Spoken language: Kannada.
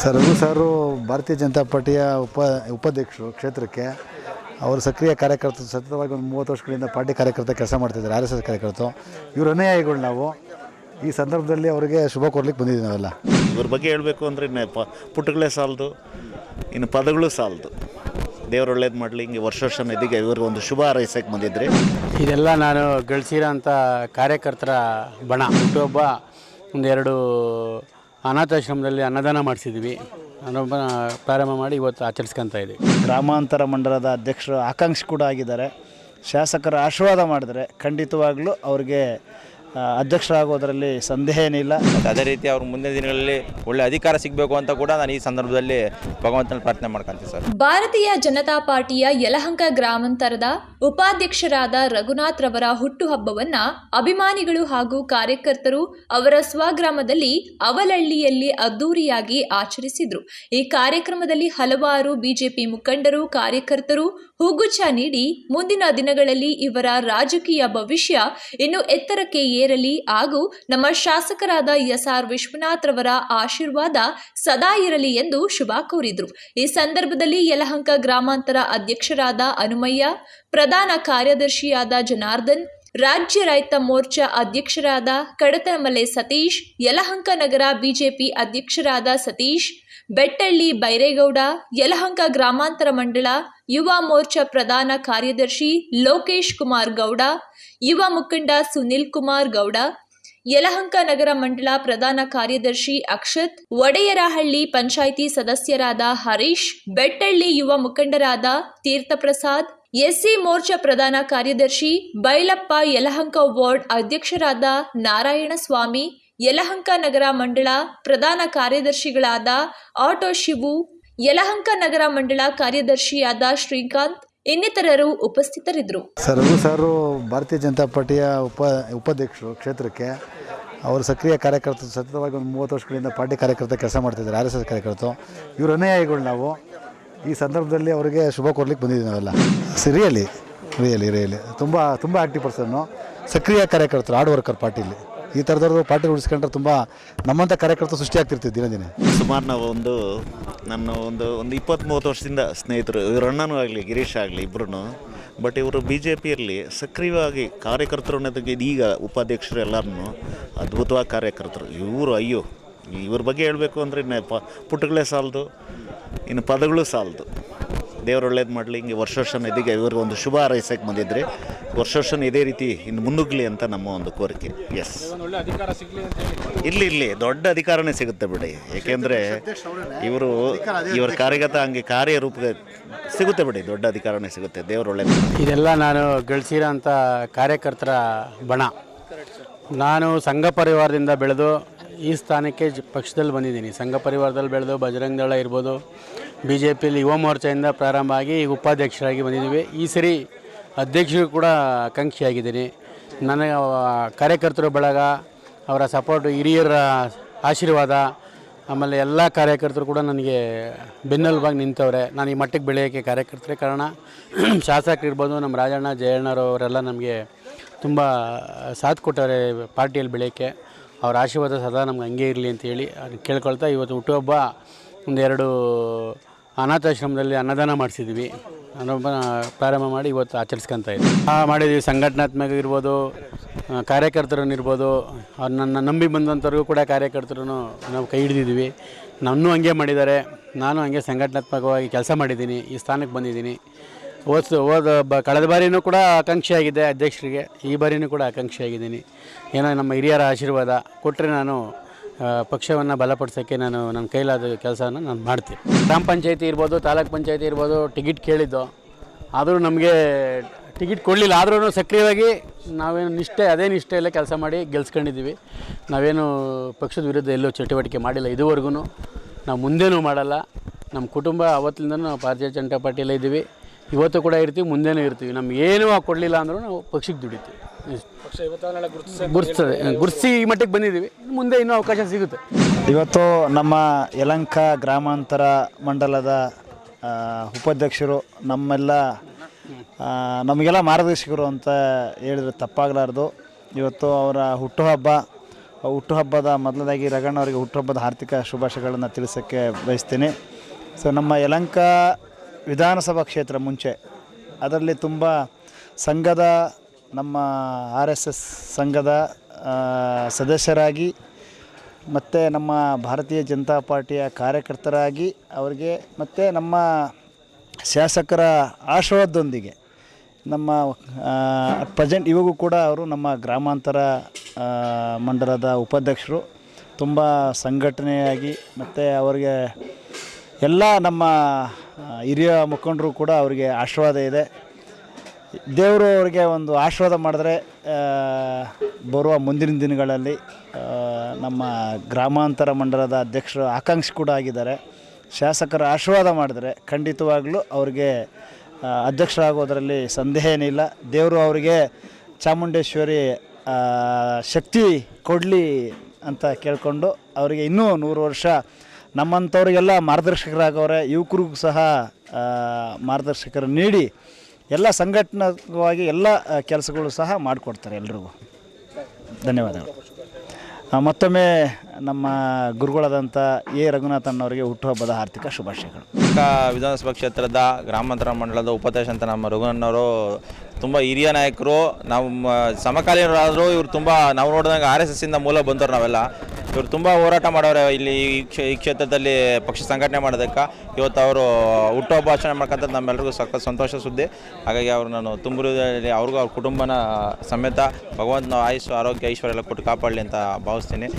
ಸರ್ ರಘು ಸಾರು ಭಾರತೀಯ ಜನತಾ ಪಾರ್ಟಿಯ ಉಪ ಉಪಾಧ್ಯಕ್ಷರು ಕ್ಷೇತ್ರಕ್ಕೆ ಅವರು ಸಕ್ರಿಯ ಕಾರ್ಯಕರ್ತರು ಸತತವಾಗಿ ಒಂದು ಮೂವತ್ತು ವರ್ಷಗಳಿಂದ ಪಾರ್ಟಿ ಕಾರ್ಯಕರ್ತ ಕೆಲಸ ಮಾಡ್ತಿದ್ದಾರೆ ಆರ್ ಎಸ್ ಎಸ್ ಕಾರ್ಯಕರ್ತರು. ಇವರು ಅನುಯಾಯಿಗಳು ನಾವು. ಈ ಸಂದರ್ಭದಲ್ಲಿ ಅವರಿಗೆ ಶುಭ ಕೊರ್ಲಿಕ್ಕೆ ಬಂದಿದ್ದೀವಿ ನಾವೆಲ್ಲ. ಇವ್ರ ಬಗ್ಗೆ ಹೇಳಬೇಕು ಅಂದರೆ ಇನ್ನು ಪ ಪುಟ್ಟಗಳೇ ಸಾಲದು ಇನ್ನು ಪದಗಳು ಸಾಲದು. ದೇವ್ರು ಒಳ್ಳೇದು ಮಾಡಲಿ ಹಿಂಗೆ ವರ್ಷ ವರ್ಷ ಇದೀಗ ಇವ್ರಿಗೆ ಒಂದು ಶುಭ ಹಾರೈಸಕ್ಕೆ ಬಂದಿದ್ರಿ. ಇದೆಲ್ಲ ನಾನು ಗಳಿಸಿರೋಂಥ ಕಾರ್ಯಕರ್ತರ ಬಣ. ಹುಟ್ಟುಹಬ್ಬ ಒಂದೆರಡು ಅನಾಥಾಶ್ರಮದಲ್ಲಿ ಅನ್ನದಾನ ಮಾಡಿಸಿದ್ವಿ. ಅನ್ನ ಪ್ರಾರಂಭ ಮಾಡಿ ಇವತ್ತು ಆಚರಿಸ್ಕೊತಾ ಇದ್ದೀವಿ. ಗ್ರಾಮಾಂತರ ಮಂಡಲದ ಅಧ್ಯಕ್ಷರು ಆಕಾಂಕ್ಷಿ ಕೂಡ ಆಗಿದ್ದಾರೆ. ಶಾಸಕರ ಆಶೀರ್ವಾದ ಮಾಡಿದರೆ ಖಂಡಿತವಾಗ್ಲೂ ಅವ್ರಿಗೆ ಅಧ್ಯಕ್ಷರಾಗೋದರಲ್ಲಿ ಸಂದೇಹ ಏನಿಲ್ಲ ಅದೇ ರೀತಿ ಅವ್ರ ಮುಂದಿನ ದಿನಗಳಲ್ಲಿ ಒಳ್ಳೆ ಅಧಿಕಾರ ಸಿಗಬೇಕು ಅಂತ ಕೂಡ ನಾನು ಈ ಸಂದರ್ಭದಲ್ಲಿ ಭಗವಂತನ ಪ್ರಾರ್ಥನೆ ಮಾಡ್ಕೊಂತೀನಿ ಸರ್. ಭಾರತೀಯ ಜನತಾ ಪಾರ್ಟಿಯ ಯಲಹಂಕ ಗ್ರಾಮಾಂತರದ ಉಪಾಧ್ಯಕ್ಷರಾದ ರಘುನಾಥ್ ರವರ ಹುಟ್ಟುಹಬ್ಬವನ್ನ ಅಭಿಮಾನಿಗಳು ಹಾಗೂ ಕಾರ್ಯಕರ್ತರು ಅವರ ಸ್ವಗ್ರಾಮದಲ್ಲಿ ಅವಲಹಳ್ಳಿಯಲ್ಲಿ ಅದ್ದೂರಿಯಾಗಿ ಆಚರಿಸಿದ್ರು. ಈ ಕಾರ್ಯಕ್ರಮದಲ್ಲಿ ಹಲವಾರು ಬಿಜೆಪಿ ಮುಖಂಡರು ಕಾರ್ಯಕರ್ತರು ಹೂಗುಚ್ಛ ನೀಡಿ ಮುಂದಿನ ದಿನಗಳಲ್ಲಿ ಇವರ ರಾಜಕೀಯ ಭವಿಷ್ಯ ಇನ್ನು ಎತ್ತರಕ್ಕೆ ಏರಲಿ ಹಾಗೂ ನಮ್ಮ ಶಾಸಕರಾದ ಎಸ್ ಆರ್ ವಿಶ್ವನಾಥ್ ರವರ ಆಶೀರ್ವಾದ ಸದಾ ಇರಲಿ ಎಂದು ಶುಭ ಕೋರಿದರು. ಈ ಸಂದರ್ಭದಲ್ಲಿ ಯಲಹಂಕ ಗ್ರಾಮಾಂತರ ಅಧ್ಯಕ್ಷರಾದ ಅನುಮಯ್ಯ ಪ್ರಧಾನ ಕಾರ್ಯದರ್ಶಿಯಾದ ಜನಾರ್ದನ್ ರಾಜ್ಯ ರೈತ ಮೋರ್ಚಾ ಅಧ್ಯಕ್ಷರಾದ ಕಡತಮಲೆ ಸತೀಶ್, ಯಲಹಂಕ ನಗರ ಬಿಜೆಪಿ ಅಧ್ಯಕ್ಷರಾದ ಸತೀಶ್, ಬೆಟ್ಟಳ್ಳಿ ಬೈರೇಗೌಡ, ಯಲಹಂಕ ಗ್ರಾಮಾಂತರ ಮಂಡಳ ಯುವ ಮೋರ್ಚಾ ಪ್ರಧಾನ ಕಾರ್ಯದರ್ಶಿ ಲೋಕೇಶ್ ಕುಮಾರ್ ಗೌಡ, ಯುವ ಮುಖಂಡ ಸುನಿಲ್ ಕುಮಾರ್ ಗೌಡ, ಯಲಹಂಕ ನಗರ ಮಂಡಲ ಪ್ರಧಾನ ಕಾರ್ಯದರ್ಶಿ ಅಕ್ಷತ್, ಒಡೆಯರಹಳ್ಳಿ ಪಂಚಾಯಿತಿ ಸದಸ್ಯರಾದ ಹರೀಶ್, ಬೆಟ್ಟಳ್ಳಿ ಯುವ ಮುಖಂಡರಾದ ತೀರ್ಥಪ್ರಸಾದ್ ಎಸ್ಸಿ ಮೋರ್ಚಾ ಪ್ರಧಾನ ಕಾರ್ಯದರ್ಶಿ ಬೈಲಪ್ಪ ಯಲಹಂಕ ವಾರ್ಡ್ ಅಧ್ಯಕ್ಷರಾದ ನಾರಾಯಣಸ್ವಾಮಿ, ಯಲಹಂಕ ನಗರ ಮಂಡಳ ಪ್ರಧಾನ ಕಾರ್ಯದರ್ಶಿಗಳಾದ ಆಟೋ ಶಿವು, ಯಲಹಂಕ ನಗರ ಮಂಡಳ ಕಾರ್ಯದರ್ಶಿಯಾದ ಶ್ರೀಕಾಂತ್ ಇನ್ನಿತರರು ಉಪಸ್ಥಿತರಿದ್ದರು. ಸರ್ ಸಾರು ಭಾರತೀಯ ಜನತಾ ಪಾರ್ಟಿಯ ಉಪ ಉಪಾಧ್ಯಕ್ಷರು ಕ್ಷೇತ್ರಕ್ಕೆ ಅವರು ಸಕ್ರಿಯ ಕಾರ್ಯಕರ್ತರು ಸತತವಾಗಿ ಒಂದು ಮೂವತ್ತು ವರ್ಷಗಳಿಂದ ಪಾರ್ಟಿ ಕಾರ್ಯಕರ್ತ ಕೆಲಸ ಮಾಡ್ತಿದ್ದಾರೆ, ಆರ್ ಎಸ್ ಎಸ್ ಕಾರ್ಯಕರ್ತರು. ಇವರು ಅನುಯಾಯಿಗಳು ನಾವು. ಈ ಸಂದರ್ಭದಲ್ಲಿ ಅವರಿಗೆ ಶುಭ ಕೊಡ್ಲಿಕ್ಕೆ ಬಂದಿದ್ದೀವಿ ನಾವೆಲ್ಲ. ರಿಯಲಿ ರಿಯಲಿ ರಿಯಲಿ ತುಂಬ ತುಂಬ ಆ್ಯಕ್ಟಿವ್ ಪರ್ಸನ್ನು ಸಕ್ರಿಯ ಕಾರ್ಯಕರ್ತರು ಹಾರ್ಡ್ ವರ್ಕರ್ ಪಾರ್ಟಿಲಿ ಈ ಥರದವ್ರದ್ದು ಪಾರ್ಟಿ ಉಳಿಸ್ಕೊಂಡ್ರೆ ತುಂಬ ನಮ್ಮಂಥ ಕಾರ್ಯಕರ್ತರು ಸೃಷ್ಟಿಯಾಗ್ತಿರ್ತೀವಿ ದಿನ ದಿನ ಸುಮಾರು ನಾವು ಒಂದು, ನನ್ನ ಒಂದು ಒಂದು ಇಪ್ಪತ್ತ್ ಮೂವತ್ತು ವರ್ಷದಿಂದ ಸ್ನೇಹಿತರು, ಇವ್ರ ಅಣ್ಣನೂ ಆಗಲಿ, ಗಿರೀಶ್ ಆಗಲಿ ಇಬ್ಬರೂ ಬಟ್ ಇವರು ಬಿ ಜೆ ಪಿಯಲ್ಲಿ ಸಕ್ರಿಯವಾಗಿ ಕಾರ್ಯಕರ್ತರು ಅನ್ನೋದಕ್ಕೆ ಈಗ ಉಪಾಧ್ಯಕ್ಷರು ಎಲ್ಲರನ್ನು ಅದ್ಭುತವಾಗಿ ಕಾರ್ಯಕರ್ತರು. ಇವರು, ಅಯ್ಯೋ, ಇವ್ರ ಬಗ್ಗೆ ಹೇಳಬೇಕು ಅಂದರೆ ಪ, ಪುಟ್ಟಗಳೇ ಸಾಲದು. ಇನ್ನು ಪದಗಳು ಸಾಲದು. ದೇವರು ಒಳ್ಳೇದು ಮಾಡಲಿ, ಹಿಂಗೆ ವರ್ಷ ವರ್ಷನ ಇದೀಗ ಇವ್ರಿಗೆ ಒಂದು ಶುಭ ಹಾರೈಸಕ್ಕೆ ಬಂದಿದ್ರೆ. ವರ್ಷ ವರ್ಷನ ಇದೇ ರೀತಿ ಇನ್ನು ಮುನ್ನುಗ್ಲಿ ಅಂತ ನಮ್ಮ ಒಂದು ಕೋರಿಕೆ. ಎಸ್ ಇಲ್ಲಿ ಇಲ್ಲಿ ದೊಡ್ಡ ಅಧಿಕಾರನೇ ಸಿಗುತ್ತೆ ಬಿಡಿ. ಏಕೆಂದರೆ ಇವರು ಇವರ ಕಾರ್ಯಗತ ಹಂಗೆ ಕಾರ್ಯರೂಪ ಸಿಗುತ್ತೆ ಬಿಡಿ, ದೊಡ್ಡ ಅಧಿಕಾರನೇ ಸಿಗುತ್ತೆ. ದೇವರು ಒಳ್ಳೇದು ಇದೆಲ್ಲ ನಾನು ಗಳಿಸಿರೋಂಥ ಕಾರ್ಯಕರ್ತರ ಬಣ. ನಾನು ಸಂಘ ಪರಿವಾರದಿಂದ ಬೆಳೆದು ಈ ಸ್ಥಾನಕ್ಕೆ ಪಕ್ಷದಲ್ಲಿ ಬಂದಿದ್ದೀನಿ. ಸಂಘ ಪರಿವಾರದಲ್ಲಿ ಬೆಳೆದು ಬಜರಂಗ ದಳ ಇರ್ಬೋದು ಬಿ ಜೆ ಪಿಯಲ್ಲಿ ಯುವ ಮೋರ್ಚಾಯಿಂದ ಪ್ರಾರಂಭ ಆಗಿ ಈಗ ಉಪಾಧ್ಯಕ್ಷರಾಗಿ ಬಂದಿದ್ದೀವಿ. ಈ ಸರಿ ಅಧ್ಯಕ್ಷರು ಕೂಡ ಆಕಾಂಕ್ಷಿಯಾಗಿದ್ದೀನಿ. ನನಗೆ ಕಾರ್ಯಕರ್ತರು ಬಳಗ, ಅವರ ಸಪೋರ್ಟ್, ಹಿರಿಯರ ಆಶೀರ್ವಾದ, ಆಮೇಲೆ ಎಲ್ಲ ಕಾರ್ಯಕರ್ತರು ಕೂಡ ನನಗೆ ಬೆನ್ನೆಲುಬಾಗಿ ನಿಂತವ್ರೆ. ನಾನು ಈ ಮಟ್ಟಕ್ಕೆ ಬೆಳೆಯೋಕ್ಕೆ ಕಾರ್ಯಕರ್ತರೇ ಕಾರಣ. ಶಾಸಕರಿರ್ಬೋದು ನಮ್ಮ ರಾಜಣ್ಣ, ಜಯಣ್ಣರವರೆಲ್ಲ ನಮಗೆ ತುಂಬ ಸಾಥ್ ಕೊಟ್ಟವ್ರೆ ಪಾರ್ಟಿಯಲ್ಲಿ ಬೆಳೆಯೋಕ್ಕೆ ಅವ್ರ ಆಶೀರ್ವಾದ ಸದಾ ನಮ್ಗೆ ಹಂಗೆ ಇರಲಿ ಅಂತೇಳಿ ಅದು ಕೇಳ್ಕೊಳ್ತಾ ಇವತ್ತು ಹುಟ್ಟುಹಬ್ಬ ಒಂದೆರಡು ಅನಾಥಾಶ್ರಮದಲ್ಲಿ ಅನ್ನದಾನ ಮಾಡಿಸಿದ್ವಿ. ಅನ್ನೊಬ್ಬ ಪ್ರಾರಂಭ ಮಾಡಿ ಇವತ್ತು ಆಚರಿಸ್ಕೊತಾ ಇದ್ದೀವಿ ಆ, ಮಾಡಿದ್ದೀವಿ ಸಂಘಟನಾತ್ಮಕ ಇರ್ಬೋದು ಕಾರ್ಯಕರ್ತರನ್ನು ಅವ್ರು ನನ್ನ ನಂಬಿ ಬಂದಂಥವ್ರಿಗೂ ಕೂಡ ಕಾರ್ಯಕರ್ತರು ನಾವು ಕೈ ಹಿಡಿದಿದ್ವಿ. ನನ್ನೂ ಹಂಗೆ ಮಾಡಿದ್ದಾರೆ ನಾನು ಹಂಗೆ ಸಂಘಟನಾತ್ಮಕವಾಗಿ ಕೆಲಸ ಮಾಡಿದ್ದೀನಿ ಈ ಸ್ಥಾನಕ್ಕೆ ಬಂದಿದ್ದೀನಿ. ಹೋದ ಹೋದ ಬ, ಕಳೆದ ಬಾರಿನೂ ಕೂಡ ಆಕಾಂಕ್ಷಿಯಾಗಿದ್ದೆ ಅಧ್ಯಕ್ಷರಿಗೆ. ಈ ಬಾರಿನೂ ಕೂಡ ಆಕಾಂಕ್ಷಿಯಾಗಿದ್ದೀನಿ ಏನೋ ನಮ್ಮ ಹಿರಿಯರ ಆಶೀರ್ವಾದ ಕೊಟ್ಟರೆ ನಾನು ಪಕ್ಷವನ್ನು ಬಲಪಡಿಸೋಕ್ಕೆ ನಾನು ನನ್ನ ಕೈಲಾದ ಕೆಲಸವನ್ನು ನಾನು ಮಾಡ್ತೀನಿ. ಗ್ರಾಮ ಪಂಚಾಯತಿ ಇರ್ಬೋದು, ತಾಲೂಕ್ ಪಂಚಾಯತಿ ಇರ್ಬೋದು, ಟಿಕೆಟ್ ಕೇಳಿದ್ದು. ಆದರೂ ನಮಗೆ ಟಿಕೆಟ್ ಕೊಡಲಿಲ್ಲ. ಆದ್ರೂ ಸಕ್ರಿಯವಾಗಿ ನಾವೇನು ನಿಷ್ಠೆ, ಅದೇ ನಿಷ್ಠೆಯಲ್ಲೇ ಕೆಲಸ ಮಾಡಿ ಗೆಲ್ಸ್ಕೊಂಡಿದ್ದೀವಿ. ನಾವೇನು ಪಕ್ಷದ ವಿರುದ್ಧ ಎಲ್ಲೂ ಚಟುವಟಿಕೆ ಮಾಡಿಲ್ಲ. ಇದುವರೆಗೂ ನಾವು ಮುಂದೇನೂ ಮಾಡಲ್ಲ. ನಮ್ಮ ಕುಟುಂಬ, ಅವತ್ತಿಂದನೂ ನಾವು ಭಾರತೀಯ ಜನತಾ ಪಾರ್ಟಿಯಲ್ಲೇ ಇದ್ದೀವಿ. ಇವತ್ತು ಕೂಡ ಇರ್ತೀವಿ ಮುಂದೆನೂ ಇರ್ತೀವಿ. ನಮ್ಗೆ ಏನೂ ಕೊಡಲಿಲ್ಲ ಅಂದರೂ ನಾವು ಪಕ್ಷಕ್ಕೆ ದುಡಿತೀವಿ. ಗುರ್ಸ್ತದೆ ಗುರ್ಸಿ ಈ ಮಟ್ಟಿಗೆ ಬಂದಿದ್ದೀವಿ. ಇನ್ನು ಮುಂದೆ ಇನ್ನೂ ಅವಕಾಶ ಸಿಗುತ್ತೆ. ಇವತ್ತು ನಮ್ಮ ಯಲಂಕ ಗ್ರಾಮಾಂತರ ಮಂಡಲದ ಉಪಾಧ್ಯಕ್ಷರು ನಮ್ಮೆಲ್ಲ ನಮಗೆಲ್ಲ ಮಾರ್ಗದರ್ಶಕರು ಅಂತ ಹೇಳಿದ್ರೆ ತಪ್ಪಾಗಲಾರ್ದು. ಇವತ್ತು ಅವರ ಹುಟ್ಟುಹಬ್ಬ ಹುಟ್ಟುಹಬ್ಬದ ಮೊದಲದಾಗಿ ರಗಣ್ಣವರಿಗೆ ಹುಟ್ಟುಹಬ್ಬದ ಆರ್ಥಿಕ ಶುಭಾಶಯಗಳನ್ನು ತಿಳಿಸೋಕ್ಕೆ ಬಯಸ್ತೀನಿ. ಸೊ ನಮ್ಮ ಯಲಂಕ ವಿಧಾನಸಭಾ ಕ್ಷೇತ್ರ ಮುಂಚೆ. ಅದರಲ್ಲಿ ತುಂಬ ಸಂಘದ, ನಮ್ಮ ಆರ್ ಎಸ್ ಎಸ್ ಸಂಘದ ಸದಸ್ಯರಾಗಿ ಮತ್ತು ನಮ್ಮ ಭಾರತೀಯ ಜನತಾ ಪಾರ್ಟಿಯ ಕಾರ್ಯಕರ್ತರಾಗಿ ಅವರಿಗೆ ಮತ್ತು ನಮ್ಮ ಶಾಸಕರ ಆಶೀರ್ವಾದದೊಂದಿಗೆ ನಮ್ಮ ಪ್ರೆಸೆಂಟ್ ಇವಾಗೂ ಕೂಡ ಅವರು ನಮ್ಮ ಗ್ರಾಮಾಂತರ ಮಂಡಲದ ಉಪಾಧ್ಯಕ್ಷರು. ತುಂಬ ಸಂಘಟನೆಯಾಗಿ ಮತ್ತು ಅವರಿಗೆ ಎಲ್ಲ ನಮ್ಮ ಹಿರಿಯ ಮುಖಂಡರು ಕೂಡ ಅವರಿಗೆ ಆಶೀರ್ವಾದ ಇದೆ. ದೇವರು ಅವರಿಗೆ ಒಂದು ಆಶೀರ್ವಾದ ಮಾಡಿದ್ರೆ ಬರುವ ಮುಂದಿನ ದಿನಗಳಲ್ಲಿ ನಮ್ಮ ಗ್ರಾಮಾಂತರ ಮಂಡಲದ ಅಧ್ಯಕ್ಷರು ಆಕಾಂಕ್ಷಿ ಕೂಡ ಆಗಿದ್ದಾರೆ. ಶಾಸಕರು ಆಶೀರ್ವಾದ ಮಾಡಿದರೆ ಖಂಡಿತವಾಗಲೂ ಅವರಿಗೆ ಅಧ್ಯಕ್ಷರಾಗೋದರಲ್ಲಿ ಸಂದೇಹ ಏನಿಲ್ಲ. ದೇವರು ಅವರಿಗೆ ಚಾಮುಂಡೇಶ್ವರಿ ಶಕ್ತಿ ಕೊಡಲಿ ಅಂತ ಕೇಳಿಕೊಂಡು ಅವರಿಗೆ ಇನ್ನೂ ನೂರು ವರ್ಷ ನಮ್ಮಂಥವ್ರಿಗೆಲ್ಲ ಮಾರ್ಗದರ್ಶಕರಾಗವ್ರೆ ಯುವಕರಿಗೂ ಸಹ ಮಾರ್ಗದರ್ಶಕರು ನೀಡಿ ಎಲ್ಲ ಸಂಘಟನಾತ್ಮಕವಾಗಿ ಎಲ್ಲ ಕೆಲಸಗಳು ಸಹ ಮಾಡಿಕೊಡ್ತಾರೆ ಎಲ್ರಿಗೂ. ಧನ್ಯವಾದಗಳು. ಮತ್ತೊಮ್ಮೆ ನಮ್ಮ ಗುರುಗಳಾದಂಥ ಎ. ರಘುನಾಥಣ್ಣವರಿಗೆ ಹುಟ್ಟುಹಬ್ಬದ ಆರ್ಥಿಕ ಶುಭಾಶಯಗಳು. ವಿಧಾನಸಭಾ ಕ್ಷೇತ್ರದ ಗ್ರಾಮಾಂತರ ಮಂಡಲದ ಉಪಾಧ್ಯಕ್ಷ ಅಂತ ನಮ್ಮ ರಘುನಣ್ಣವರು ತುಂಬ ಹಿರಿಯ ನಾಯಕರು ನಾವು ಮ- ಸಮಕಾಲೀನರಾದರೂ ಇವರು ತುಂಬ ನಾವು ನೋಡಿದಂಗೆ ಆರ್ ಎಸ್ ಎಸ್ಸಿಂದ ಮೂಲ ಬಂದವರು ನಾವೆಲ್ಲ. ಇವರು ತುಂಬ ಹೋರಾಟ ಮಾಡೋರೆ ಇಲ್ಲಿ ಈ ಕ್ಷೇ, ಈ ಕ್ಷೇತ್ರದಲ್ಲಿ ಪಕ್ಷ ಸಂಘಟನೆ ಮಾಡೋದಕ್ಕೆ. ಇವತ್ತು ಅವರು ಹುಟ್ಟುಹಬ್ಬ ಆಚರಣೆ ಮಾಡ್ಕೊಂತ ನಮ್ಮೆಲ್ಲರಿಗೂ ಸಖತ್ ಸಂತೋಷ ಸುದ್ದಿ. ಹಾಗಾಗಿ ಅವ್ರು ನಾನು ತುಂಬೂರಲ್ಲಿ ಅವ್ರಿಗೂ ಅವ್ರ ಕುಟುಂಬನ ಸಮೇತ ಭಗವಂತನ ಆಯುಸ್ಸು, ಆರೋಗ್ಯ, ಐಶ್ವರ್ಯ ಎಲ್ಲ ಕೊಟ್ಟು ಕಾಪಾಡಲಿ ಅಂತ ಭಾವಿಸ್ತೀನಿ.